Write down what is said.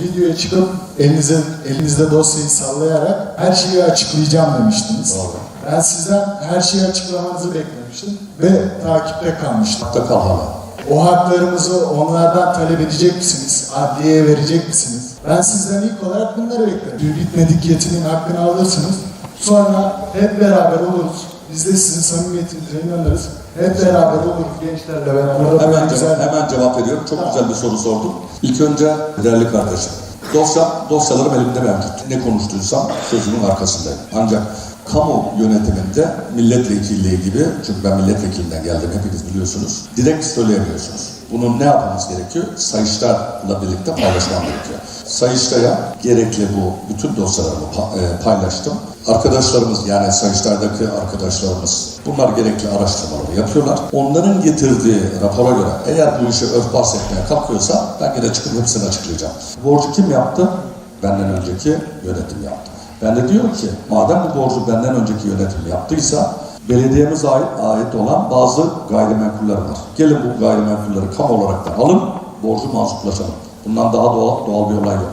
videoya çıkıp elinize, elinizde dosyayı sallayarak her şeyi açıklayacağım demiştiniz. Doğru. Ben sizden her şeyi açıklamanızı beklemiştim ve takipte kalmıştım. Hatta kal hala. O haklarımızı onlardan talep edecek misiniz? Adliyeye verecek misiniz? Ben sizden ilk olarak bunları beklerim. Bitmedik yetinin hakkını alırsınız. Sonra hep beraber oluruz. Biz de sizin samimiyetinize inanırız. Hep beraber oluruz gençlerle beraber. Hemen, güzel- cevap, hemen cevap veriyorum. Çok güzel bir soru sordum. İlk önce değerli kardeşim. Dosya, dosyalarım elimde mevcut. Ne konuştuysam sözümün arkasındayım. Ancak kamu yönetiminde milletvekilliği gibi, çünkü ben milletvekilinden geldim hepiniz biliyorsunuz, direkt söyleyemiyorsunuz. Bunun ne yapmamız gerekiyor? Sayıştay'la birlikte paylaşmam gerekiyor. Sayıştay'a gerekli bu bütün dosyalarımı e, paylaştım. Arkadaşlarımız yani Sayıştay'daki arkadaşlarımız bunlar gerekli araştırmaları yapıyorlar. Onların getirdiği rapora göre eğer bu işi örf bahsetmeye kalkıyorsa ben yine çıkıp hepsini açıklayacağım. Borcu kim yaptı? Benden önceki yönetim yaptı. Ben de diyorum ki madem bu borcu benden önceki yönetim yaptıysa belediyemize ait, ait olan bazı gayrimenkuller var. Gelin bu gayrimenkulleri kamu olarak da alın, borcu mazutlaşalım. Bundan daha doğal, doğal bir olay yok.